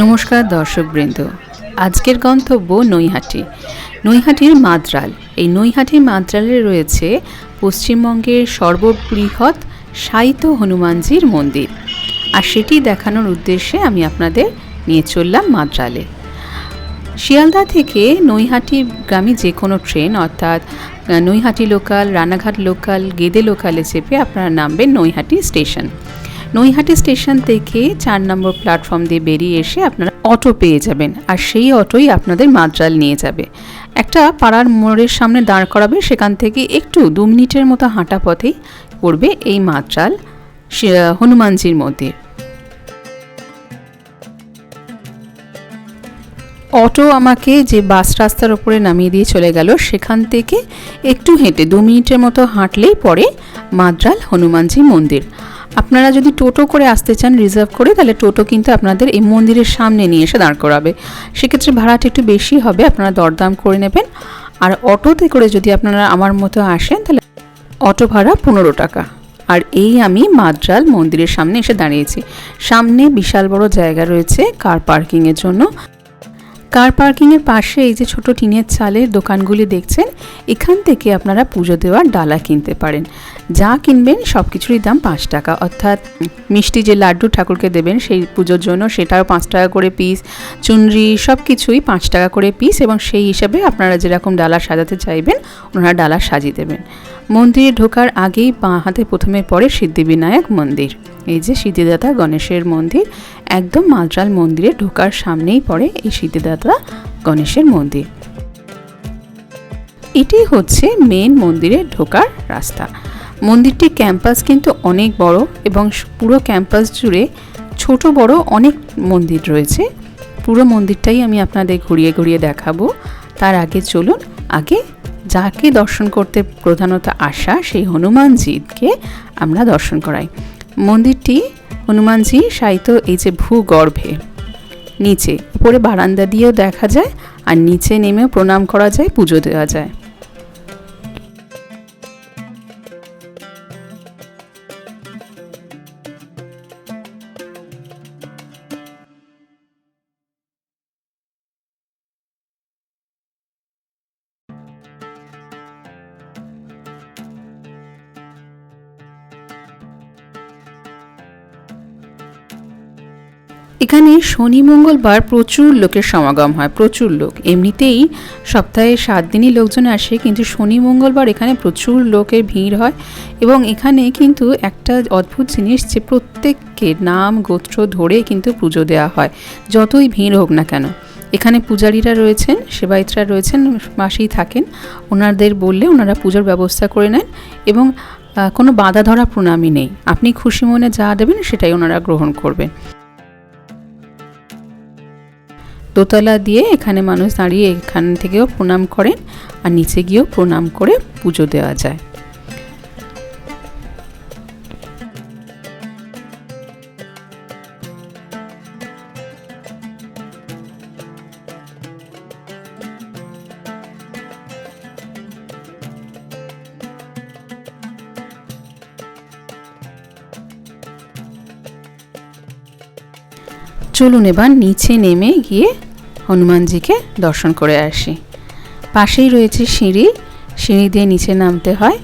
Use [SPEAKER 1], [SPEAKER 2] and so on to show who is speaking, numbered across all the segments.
[SPEAKER 1] নমস্কার দর্শকবৃন্দ। আজকের গন্তব্য নৈহাটি। নৈহাটির মাদ্রাল। এই নৈহাটির মাদ্রালে রয়েছে পশ্চিমবঙ্গের সর্ববৃহৎ সাইত হনুমানজির মন্দির। আর সেটি দেখানোর উদ্দেশ্যে আমি আপনাদের নিয়ে চললাম মাদ্রালে। শিয়ালদা থেকে নৈহাটিগামী যে কোনো ট্রেন, অর্থাৎ নৈহাটি লোকাল, রানাঘাট লোকাল, গেদে লোকালে চেপে আপনারা নামবেন নৈহাটি স্টেশন। নৈহাটি স্টেশন থেকে চার নম্বর প্ল্যাটফর্ম দিয়ে বেরিয়ে এসে আপনারা অটো পেয়ে যাবেন। আর সেই অটোই আপনাদের মাদ্রাল নিয়ে যাবে। একটা পাড়ার মোড়ের সামনে দাঁড় করাবে, সেখান থেকে একটু দু মিনিটের মতো হাঁটা পথেই পড়বে এই মাদ্রাল হনুমানজির মন্দির। অটো আমাকে যে বাস রাস্তার ওপরে নামিয়ে দিয়ে চলে গেল, সেখান থেকে একটু হেঁটে দু মিনিটের মতো হাঁটলেই পরে মাদ্রাল হনুমানজি মন্দির। আপনারা যদি টোটো করে আসতে চান রিজার্ভ করে, তাহলে টোটো কিন্তু আপনাদের এই মন্দিরের সামনে নিয়ে এসে দাঁড় করাবে। সেক্ষেত্রে ভাড়াটা একটু বেশি হবে, আপনারা দরদাম করে নেবেন। আর অটোতে করে যদি আপনারা আমার মতো আসেন, তাহলে অটো ভাড়া পনেরো টাকা। আর এই আমি মাদ্রাল মন্দিরের সামনে এসে দাঁড়িয়েছি। সামনে বিশাল বড় জায়গা রয়েছে কার পার্কিংয়ের জন্য। কার পার্কিংয়ের পাশে এই যে ছোট টিনের চালের দোকানগুলি দেখছেন, এখান থেকে আপনারা পুজো দেওয়ার ডালা কিনতে পারেন। যা কিনবেন সব কিছুরই দাম পাঁচ টাকা। অর্থাৎ মিষ্টি যে লাড্ডু ঠাকুরকে দেবেন সেই পুজোর জন্য সেটাও পাঁচ টাকা করে পিস চুনরি সব কিছুই পাঁচ টাকা করে পিস এবং সেই হিসাবে আপনারা যেরকম ডালা সাজাতে চাইবেন, ওনারা ডালা সাজিয়ে দেবেন। মন্দিরে ঢোকার আগেই বাঁ হাতে প্রথমে পড়ে সিদ্ধিবিনায়ক মন্দির। এই যে সিদ্ধিদাতা গণেশের মন্দির, একদম মাদ্রাল মন্দিরে ঢোকার সামনেই পড়ে এই সিদ্ধিদাতা গণেশের মন্দির। এটি হচ্ছে মেন মন্দিরে ঢোকার রাস্তা। মন্দিরটির ক্যাম্পাস কিন্তু অনেক বড় এবং পুরো ক্যাম্পাস জুড়ে ছোট বড় অনেক মন্দির রয়েছে। পুরো মন্দিরটাই আমি আপনাদের ঘুরিয়ে ঘুরিয়ে দেখাবো। তার আগে চলুন, আগে যাকে দর্শন করতে প্রধানত আসা সেই হনুমানজিকে আমরা দর্শন করাই। মন্দিরটি হনুমানজি সাহিত্য এই যে ভূগর্ভে, নিচে, উপরে বারান্দা দিয়েও দেখা যায় আর নিচে নেমেও প্রণাম করা যায়, পুজো দেওয়া যায়। এখানে শনি মঙ্গলবার প্রচুর লোকের সমাগম হয়, প্রচুর লোক। এমনিতেই সপ্তাহে সাত দিনই লোকজন আসে, কিন্তু শনি মঙ্গলবার এখানে প্রচুর লোকের ভিড় হয় এবং এখানে কিন্তু একটা অদ্ভুত জিনিস যে প্রত্যেককে নাম, গোত্র ধরে কিন্তু পুজো দেওয়া হয়, যতই ভিড় হোক না কেন। এখানে পূজারীরা রয়েছেন, সেবায়িতরা রয়েছেন মাসেই থাকেন, ওনাদের বললে ওনারা পুজোর ব্যবস্থা করে নেন এবং কোনো বাধা ধরা প্রণামী নেই। আপনি খুশি মনে যা দেবেন সেটাই ওনারা গ্রহণ করবেন। দোতলা দিয়ে এখানে মানুষ দাঁড়িয়ে এখান থেকেও প্রণাম করেন আর নিচে গিয়েও প্রণাম করে পুজো দেওয়া যায়। চলুন এবার নিচে নেমে গিয়ে হনুমানজিকে দর্শন করে আসি। পাশেই রয়েছে সিঁড়ি সিঁড়ি দিয়ে নিচে নামতে হয়।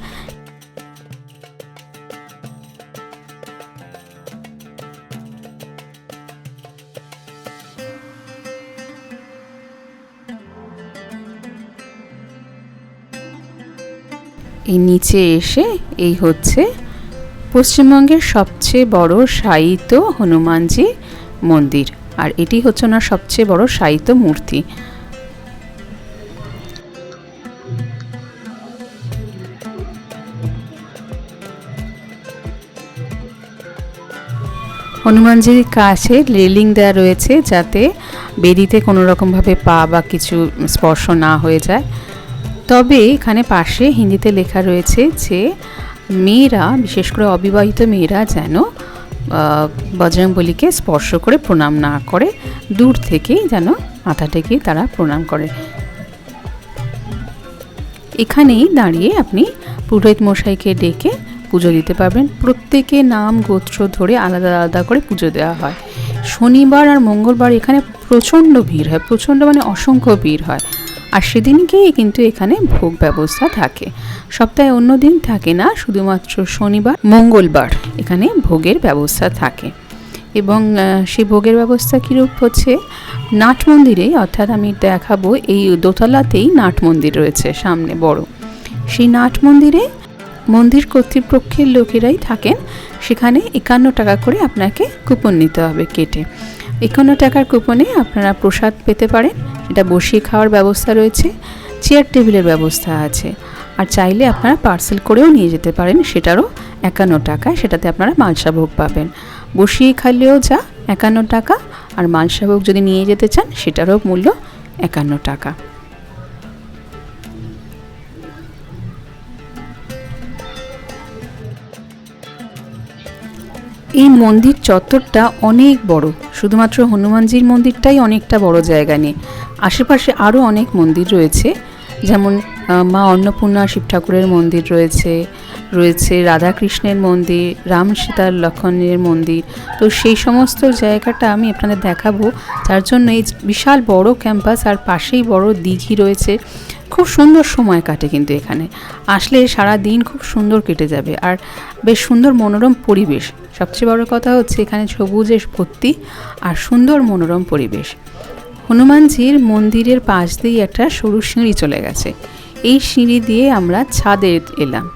[SPEAKER 1] এই নিচে এসে এই হচ্ছে পশ্চিমবঙ্গের সবচেয়ে বড় সাহিত্য হনুমানজি মন্দির। আর এটি হচ্ছে ওনার সবচেয়ে বড় সাহিত্য মূর্তি। হনুমানজির কাছে রেলিং দেওয়া রয়েছে যাতে বেদিতে কোনো রকমভাবে পা বা কিছু স্পর্শ না হয়ে যায়। তবে এখানে পাশে হিন্দিতে লেখা রয়েছে যে, মেয়েরা, বিশেষ করে অবিবাহিত মেয়েরা যেন বজরংবলীকে স্পর্শ করে প্রণাম না করে দূর থেকেই যেন মাথা টেকে তারা প্রণাম করে। এখানেই দাঁড়িয়ে আপনি পুরোহিত মশাইকে ডেকে পুজো দিতে পারবেন। প্রত্যেকে নাম, গোত্র ধরে আলাদা আলাদা করে পুজো দেওয়া হয়। শনিবার আর মঙ্গলবার এখানে প্রচণ্ড ভিড় হয়। প্রচণ্ড মানে অসংখ্য ভিড় হয়। আর সেদিনকেই কিন্তু এখানে ভোগ ব্যবস্থা থাকে। সপ্তাহে অন্য দিন থাকে না, শুধুমাত্র শনিবার, মঙ্গলবার এখানে ভোগের ব্যবস্থা থাকে। এবং সেই ভোগের ব্যবস্থা কীরূপ হচ্ছে? নাট মন্দিরে অর্থাৎ আমি দেখাবো, এই দোতলাতেই নাট মন্দির রয়েছে, সামনে বড়। সেই নাট মন্দিরে মন্দির কর্তৃপক্ষের লোকেরাই থাকেন। সেখানে একান্ন টাকা করে আপনাকে কুপন নিতে হবে কেটে। একান্ন টাকার কুপনে আপনারা প্রসাদ পেতে পারেন। এটা বসিয়ে খাওয়ার ব্যবস্থা রয়েছে, চেয়ার টেবিলের ব্যবস্থা আছে। আর চাইলে আপনারা পার্সেল করেও নিয়ে যেতে পারেন, সেটারও একান্ন টাকায় সেটাতে আপনারা মালসা ভোগ পাবেন। বসিয়ে খাইলেও যা, একান্ন টাকা, আর মালসা ভোগ যদি নিয়ে যেতে চান, সেটারও মূল্য একান্ন টাকা। এই মন্দির চত্বরটা অনেক বড়। শুধুমাত্র হনুমানজির মন্দিরটাই অনেকটা বড় জায়গা নিয়ে। আশেপাশে আরও অনেক মন্দির রয়েছে। যেমন মা অন্নপূর্ণা শিব ঠাকুরের মন্দির রয়েছে। রয়েছে রাধাকৃষ্ণের মন্দির, রাম সীতার লক্ষণের মন্দির। তো সেই সমস্ত জায়গাটা আমি আপনাদের দেখাবো। যার জন্য এই বিশাল বড় ক্যাম্পাস আর পাশেই বড় দিঘি রয়েছে। খুব সুন্দর সময় কাটে কিন্তু এখানে। আসলে সারা দিন খুব সুন্দর কেটে যাবে আর বেশ সুন্দর মনোরম পরিবেশ। সবচেয়ে বড় কথা হচ্ছে এখানে সবুজে ভর্তি আর সুন্দর মনোরম পরিবেশ। হনুমানজির মন্দিরের পাশ দিয়ে একটা সরু সিঁড়ি চলে গেছে। এই সিঁড়ি দিয়ে আমরা ছাদে এলাম।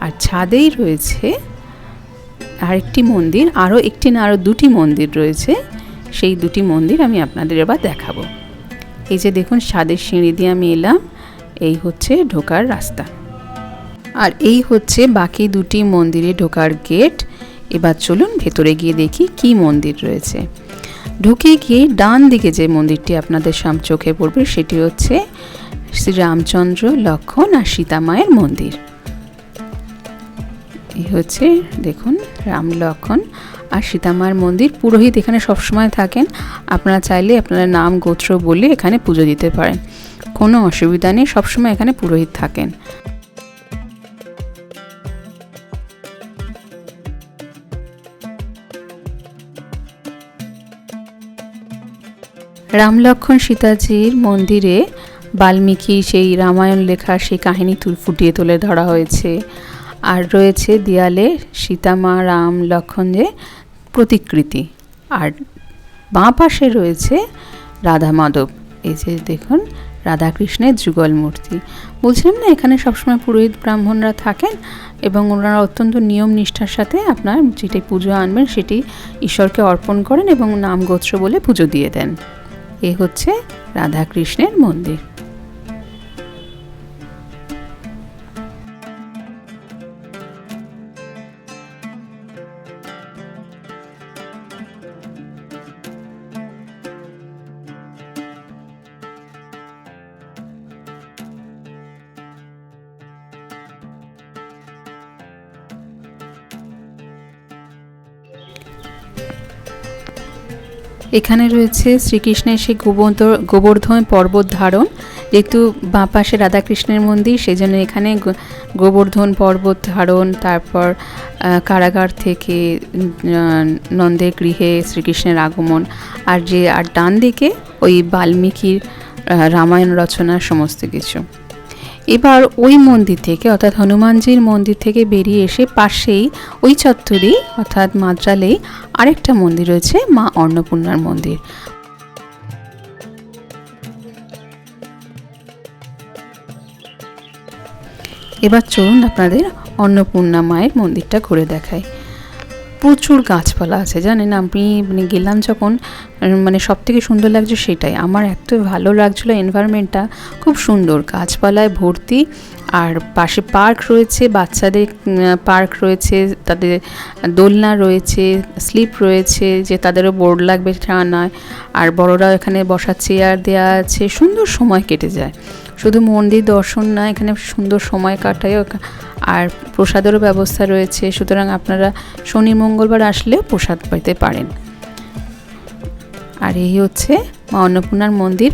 [SPEAKER 1] আর ছাদেই রয়েছে আরেকটি মন্দির, আরও একটি না, আরও দুটি মন্দির রয়েছে। সেই দুটি মন্দির আমি আপনাদের এবার দেখাবো। এই যে দেখুন, ছাদের সিঁড়ি দিয়ে আমি এলাম। এই হচ্ছে ঢোকার রাস্তা। আর এই হচ্ছে বাকি দুটি মন্দিরে ঢোকার গেট। এবার চলুন ভেতরে গিয়ে দেখি কি মন্দির রয়েছে। ঢুকে গিয়ে ডান দিকে যে মন্দিরটি আপনাদের সাম, চোখে পড়বে, সেটি হচ্ছে শ্রী রামচন্দ্র লক্ষণ আর সীতা মায়ের মন্দির। এই হচ্ছে, দেখুন, রাম লক্ষণ আর সীতামার মন্দির। পুরোহিত এখানে সবসময় থাকেন। আপনারা চাইলে আপনারা নাম, গোত্র বলে এখানে পুজো দিতে পারেন। কোনো অসুবিধা নেই, সবসময় এখানে পুরোহিত থাকেন। রাম লক্ষণ সীতাজির মন্দিরে বাল্মীকি, সেই রামায়ণ লেখা, সেই কাহিনী তুল, ফুটিয়ে তুলে ধরা হয়েছে। আর রয়েছে দেয়ালে সীতামা, রাম লক্ষণের প্রতিকৃতি। আর বাঁ পাশে রয়েছে রাধা মাধব। এই যে দেখুন, রাধাকৃষ্ণের যুগল মূর্তি। বলছিলাম না, এখানে সবসময় পুরোহিত ব্রাহ্মণরা থাকেন এবং ওনারা অত্যন্ত নিয়ম নিষ্ঠার সাথে আপনার যেটি পুজো আনবেন, সেটি ঈশ্বরকে অর্পণ করেন এবং নাম গোত্র বলে পুজো দিয়ে দেন। এ হচ্ছে রাধাকৃষ্ণের মন্দির। এখানে রয়েছে শ্রীকৃষ্ণের সেই গোবর্ধ, গোবর্ধন পর্বত ধারণ। যেহেতু বাঁ পাশে রাধাকৃষ্ণের মন্দির সেই জন্য এখানে গোবর্ধন পর্বত ধারণ, তারপর কারাগার থেকে নন্দের গৃহে শ্রীকৃষ্ণের আগমন। আর যে, আর ডান দিকে ওই বাল্মীকির রামায়ণ রচনার সমস্ত কিছু। এবার ওই মন্দির থেকে, অর্থাৎ হনুমানজির মন্দির থেকে বেরিয়ে এসে পাশেই ওই চত্বরেই অর্থাৎ মাদ্রালেই আরেকটা মন্দির রয়েছে, মা অন্নপূর্ণার মন্দির। এবার চলুন আপনাদের অন্নপূর্ণা মায়ের মন্দিরটা ঘুরে দেখাই। প্রচুর গাছপালা আছে, জানেন? আমি মানে গেলাম যখন মানে সব থেকে সুন্দর লাগছে সেটাই। আমার এত ভালো লাগছিল এনভায়রনমেন্টটা, খুব সুন্দর। গাছপালায় ভর্তি, আর পাশে পার্ক রয়েছে, বাচ্চাদের পার্ক রয়েছে, তাদের দোলনা রয়েছে, স্লিপ রয়েছে, যে তাদেরও বোর্ড লাগবে তা নয় আর বড়রা এখানে বসার চেয়ার দেওয়া আছে, সুন্দর সময় কেটে যায়। শুধু মন্দির দর্শন না, এখানে সুন্দর সময় কাটায়। আর প্রসাদেরও ব্যবস্থা রয়েছে। সুতরাং আপনারা শনি, মঙ্গলবার আসলে প্রসাদ পেতে পারেন। আর এই হচ্ছে মা অন্নপূর্ণার মন্দির।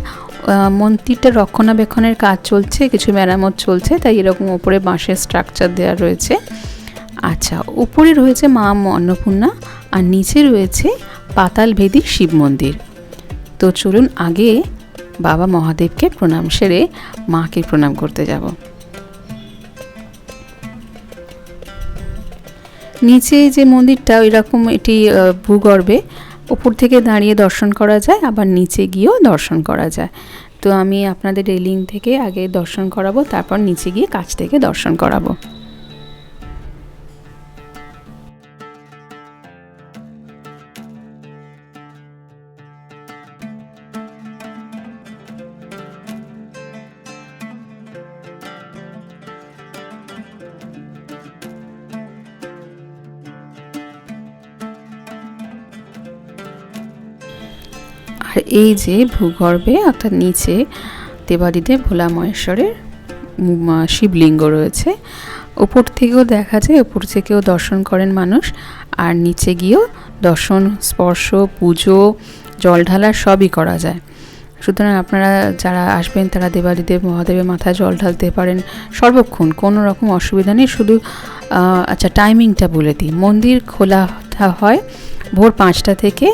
[SPEAKER 1] মন্দিরটা রক্ষণাবেক্ষণের কাজ চলছে, কিছু মেরামত চলছে, তাই এরকম ওপরে বাঁশের স্ট্রাকচার দেওয়া রয়েছে। আচ্ছা উপরে রয়েছে মা অন্নপূর্ণা, আর নিচে রয়েছে পাতাল ভেদি শিব মন্দির। তো চলুন আগে বাবা মহাদেবকে প্রণাম সেরে মাকে প্রণাম করতে যাব। নিচে যে মন্দিরটা ওই রকম এটি ভূগর্ভে, ওপর থেকে দাঁড়িয়ে দর্শন করা যায়, আবার নিচে গিয়েও দর্শন করা যায়। তো আমি আপনাদের রেলিং থেকে আগে দর্শন করাবো, তারপর নিচে গিয়ে কাছ থেকে দর্শন করাবো। এই যে ভূগর্ভে, অর্থাৎ নিচে দেবাদিদেব ভোলা মহেশ্বরের শিবলিঙ্গ রয়েছে। ওপর থেকেও দেখা যায়, ওপর থেকেও দর্শন করেন মানুষ, আর নিচে গিয়েও দর্শন, স্পর্শ, পুজো, জল ঢালা সবই করা যায়। সুতরাং আপনারা যারা আসবেন, তারা দেবাদিদেব মহাদেবের মাথায় জল ঢালতে পারেন সর্বক্ষণ, কোনো রকম অসুবিধা নেই। শুধু আচ্ছা টাইমিংটা বলে দিই। মন্দির খোলাটা হয় ভোর পাঁচটা থেকে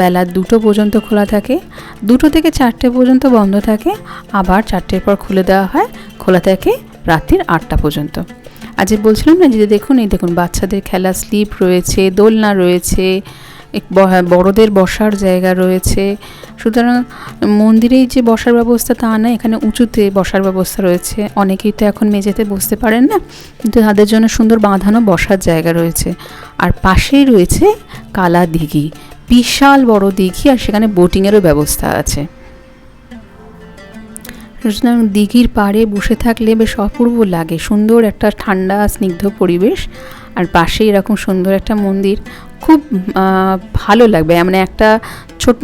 [SPEAKER 1] বেলা দুটো পর্যন্ত খোলা থাকে, দুটো থেকে চারটে পর্যন্ত বন্ধ থাকে, আবার চারটের পর খুলে দেওয়া হয়, খোলা থাকে রাত্রির আটটা পর্যন্ত। আজ বলছিলাম না যে দেখুন, এই দেখুন, বাচ্চাদের খেলা স্লিপ রয়েছে, দোলনা রয়েছে বড়দের বসার জায়গা রয়েছে। সুতরাং মন্দিরেই যে বসার ব্যবস্থা তা না, এখানে উঁচুতে বসার ব্যবস্থা রয়েছে। অনেকেই তো এখন মেঝেতে বসতে পারেন না, কিন্তু তাদের জন্য সুন্দর বাঁধানো বসার জায়গা রয়েছে। আর পাশেই রয়েছে কালা দিঘি বিশাল বড় দিঘি আর সেখানে বোটিংয়েরও ব্যবস্থা আছে। দিঘির পাড়ে বসে থাকলে বেশ অপূর্ব লাগে। সুন্দর একটা ঠান্ডা, স্নিগ্ধ পরিবেশ আর পাশে এরকম সুন্দর একটা মন্দির। খুব ভালো লাগবে। মানে একটা ছোট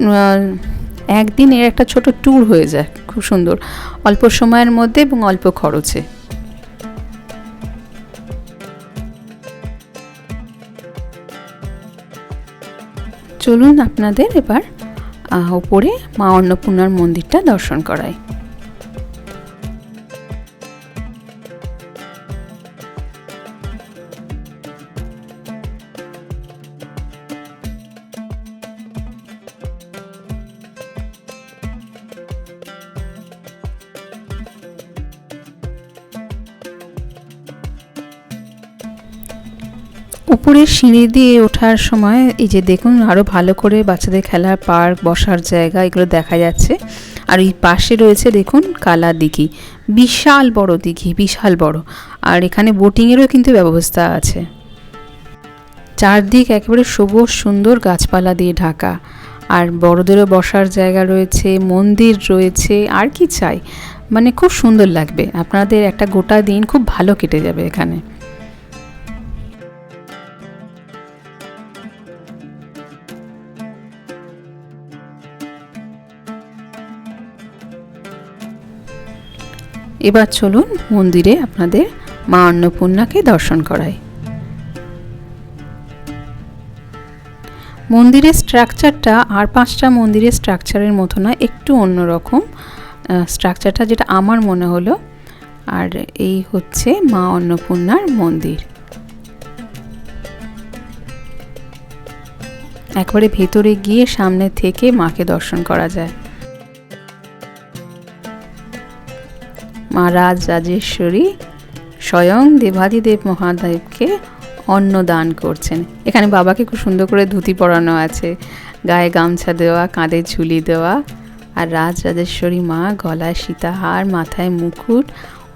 [SPEAKER 1] একদিনের একটা ছোট ট্যুর হয়ে যায়। খুব সুন্দর। অল্প সময়ের মধ্যে এবং অল্প খরচে। চলুন আপনাদের এবার ওপরে মা অন্নপূর্ণার মন্দিরটা দর্শন করাই। উপরে সিঁড়ি দিয়ে ওঠার সময় এই যে দেখুন আরও ভালো করে বাচ্চাদের খেলার পার্ক বসার জায়গা, এগুলো দেখা যাচ্ছে। আর এই পাশে রয়েছে দেখুন, কালা দিঘি। বিশাল বড় দিঘি, বিশাল বড়। আর এখানে বোটিংয়েরও কিন্তু ব্যবস্থা আছে। চারদিক একেবারে সবুজ, সুন্দর গাছপালা দিয়ে ঢাকা। আর বড়দেরও বসার জায়গা রয়েছে, মন্দির রয়েছে, আর কি চাই? মানে খুব সুন্দর লাগবে। আপনাদের একটা গোটা দিন খুব ভালো কেটে যাবে এখানে। এবার চলুন মন্দিরে আপনাদের মা অন্নপূর্ণাকে দর্শন করাই। মন্দিরের স্ট্রাকচারটা আর পাঁচটা মন্দিরের স্ট্রাকচারের মতো না, একটু অন্যরকম স্ট্রাকচারটা যেটা আমার মনে হলো, আর এই হচ্ছে মা অন্নপূর্ণার মন্দির। একবারে ভেতরে গিয়ে সামনে থেকে মাকে দর্শন করা যায়। মা রাজ রাজেশ্বরী স্বয়ং দেবাদিদেব মহাদেবকে অন্ন দান করছেন। এখানে বাবাকে খুব সুন্দর করে ধুতি পরানো আছে, গায়ে গামছা দেওয়া, কাঁধে ঝুলি দেওয়া, আর রাজ রাজেশ্বরী মা গলায় সীতাহার, মাথায় মুকুট,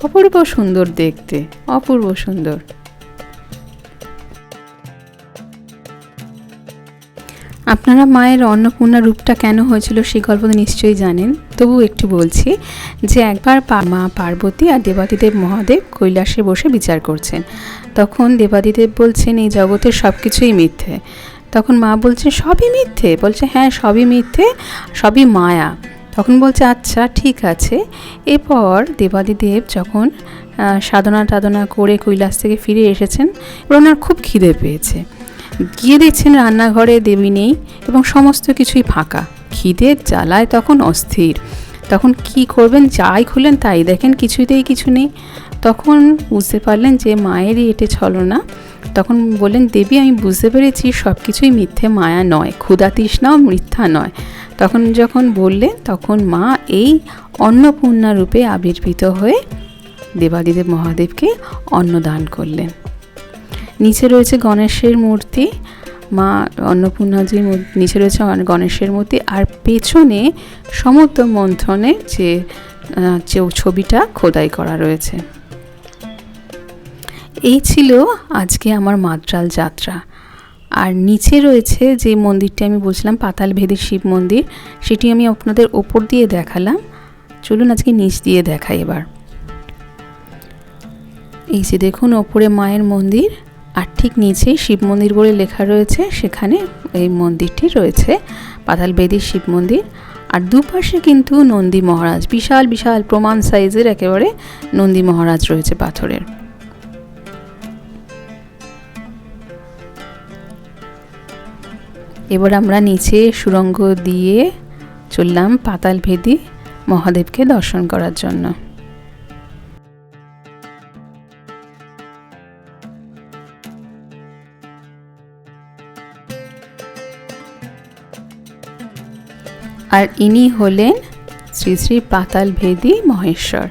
[SPEAKER 1] অপূর্ব সুন্দর দেখতে, অপূর্ব সুন্দর। আপনারা মায়ের অন্নপূর্ণা রূপটা কেন হয়েছিল সেই গল্প নিশ্চয়ই জানেন। তবু একটু বলছি যে একবার মা পার্বতী আর দেবাদিদেব মহাদেব কৈলাসে বসে বিচার করছেন। তখন দেবাদিদেব বলছেন, এই জগতের সব কিছুই মিথ্যে। তখন মা বলছে সবই মিথ্যে? বলছে হ্যাঁ সবই মিথ্যে, সবই মায়া। তখন বলছে আচ্ছা ঠিক আছে। এরপর দেবাদিদেব যখন সাধনা টাধনা করে কৈলাস থেকে ফিরে এসেছেন, ওনার খুব খিদে পেয়েছে। গিয়ে দেখছেন রান্নাঘরে দেবী নেই এবং সমস্ত কিছুই ফাঁকা। খিদের জ্বালায় তখন অস্থির। তখন কি করবেন? যাই খুলেন তাই দেখেন কিছুতেই কিছু নেই। তখন বুঝতে পারলেন যে মায়েরই এটে ছলনা। তখন বললেন, দেবী, আমি বুঝতে পেরেছি সব কিছুই মিথ্যে, মায়া নয় ক্ষুধা তৃষ্ণাও মিথ্যা নয়। তখন যখন বললেন, তখন মা এই অন্নপূর্ণা রূপে আবির্ভূত হয়ে দেবাদিদেব মহাদেবকে অন্নদান করলেন। নিচে রয়েছে গণেশের মূর্তি, মা অন্নপূর্ণাজির নিচে রয়েছে গণেশের মূর্তি, আর পেছনে সমুদ্র মন্থনে যে ছবিটা খোদাই করা রয়েছে। এই ছিল আজকে আমার মাদ্রাল যাত্রা। আর নিচে রয়েছে যে মন্দিরটি আমি বলছিলাম, পাতাল ভেদি শিব মন্দির, সেটি আমি আপনাদের ওপর দিয়ে দেখালাম। চলুন আজকে নিচ দিয়ে দেখাই এবার। এই যে দেখুন, ওপরে মায়ের মন্দির। আর ঠিক নিচে শিব মন্দির বলে লেখা রয়েছে, সেখানে এই মন্দিরটি রয়েছে পাতাল বেদির শিব মন্দির। আর দুপাশে কিন্তু নন্দী মহারাজ, বিশাল বিশাল, প্রমাণ সাইজের একেবারে নন্দী মহারাজ রয়েছে পাথরের। এবার আমরা নিচে সুরঙ্গ দিয়ে চললাম পাতাল ভেদি মহাদেবকে দর্শন করার জন্য। আর ইনি হলেন শ্রী শ্রী পাতাল ভেদি মহেশ্বর।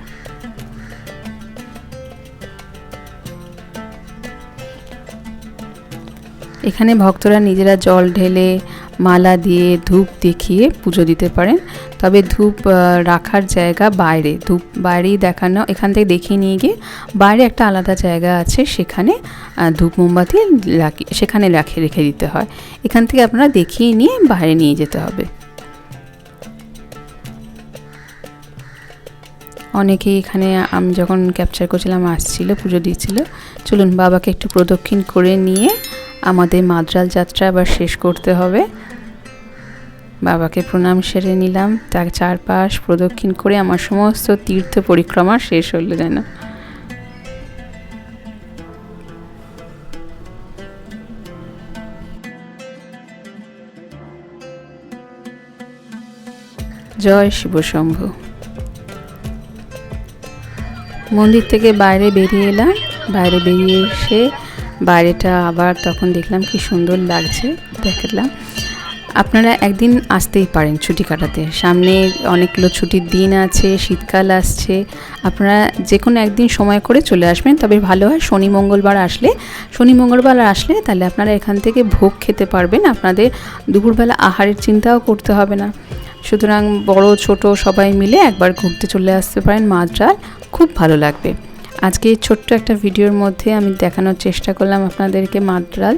[SPEAKER 1] এখানে ভক্তরা নিজেরা জল ঢেলে, মালা দিয়ে ধূপ দেখিয়ে পুজো দিতে পারেন। তবে ধূপ রাখার জায়গা বাইরে। ধূপ বাইরেই দেখানো, এখান থেকে দেখিয়ে নিয়ে গিয়ে বাইরে একটা আলাদা জায়গা আছে, সেখানে ধূপ মোমবাতি রাখি সেখানে রাখে, রেখে দিতে হয়। এখান থেকে আপনারা দেখিয়ে নিয়ে বাইরে নিয়ে যেতে হবে। অনেকেই এখানে আমি যখন ক্যাপচার করছিলাম, আসছিল, পুজো দিচ্ছিল। চলুন, বাবাকে একটু প্রদক্ষিণ করে নিয়ে আমাদের মাদ্রাল যাত্রা আবার শেষ করতে হবে। বাবাকে প্রণাম সেরে নিলাম। তার চারপাশ প্রদক্ষিণ করে আমার সমস্ত তীর্থ পরিক্রমা শেষ হলো যেন। জয় শিব শম্ভু মন্দির থেকে বাইরে বেরিয়ে এলাম। বাইরে বেরিয়ে এসে বাইরেটা আবার তখন দেখলাম কি সুন্দর লাগছে, দেখলাম। আপনারা একদিন আসতেই পারেন ছুটি কাটাতে। সামনে অনেকগুলো ছুটির দিন আছে, শীতকাল আসছে। আপনারা যে কোনো একদিন সময় করে চলে আসবেন, তবে ভালো হয় শনি মঙ্গলবার আসলে। শনি মঙ্গলবার আসলে তাহলে আপনারা এখান থেকে ভোগ খেতে পারবেন। আপনাদের দুপুরবেলা আহারের চিন্তাও করতে হবে না। সুতরাং বড়, ছোট সবাই মিলে একবার ঘুরতে চলে আসতে পারেন মাদ্রাল খুব ভালো লাগবে। আজকে এই ছোট্ট একটা ভিডিওর মধ্যে আমি দেখানোর চেষ্টা করলাম আপনাদেরকে মাদ্রাল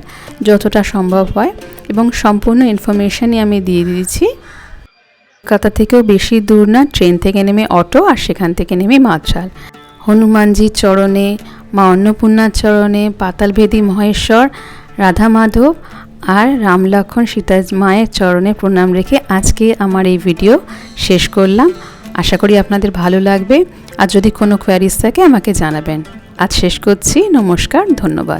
[SPEAKER 1] যতটা সম্ভব হয় এবং সম্পূর্ণ ইনফরমেশনই আমি দিয়ে দিয়েছি। কলকাতা থেকেও বেশি দূর না, ট্রেন থেকে নেমে অটো আর সেখান থেকে নেমে মাদ্রাল হনুমানজির চরণে, মা অন্নপূর্ণার চরণে, পাতালভেদী মহেশ্বর, রাধা মাধব আর রাম লক্ষণ সীতা মায়ের চরণে প্রণাম রেখে আজকে আমার এই ভিডিও শেষ করলাম। আশা করি আপনাদের ভালো লাগবে। আর যদি কোনো কোয়ারিজ থাকে আমাকে জানাবেন। আজ শেষ করছি। নমস্কার, ধন্যবাদ।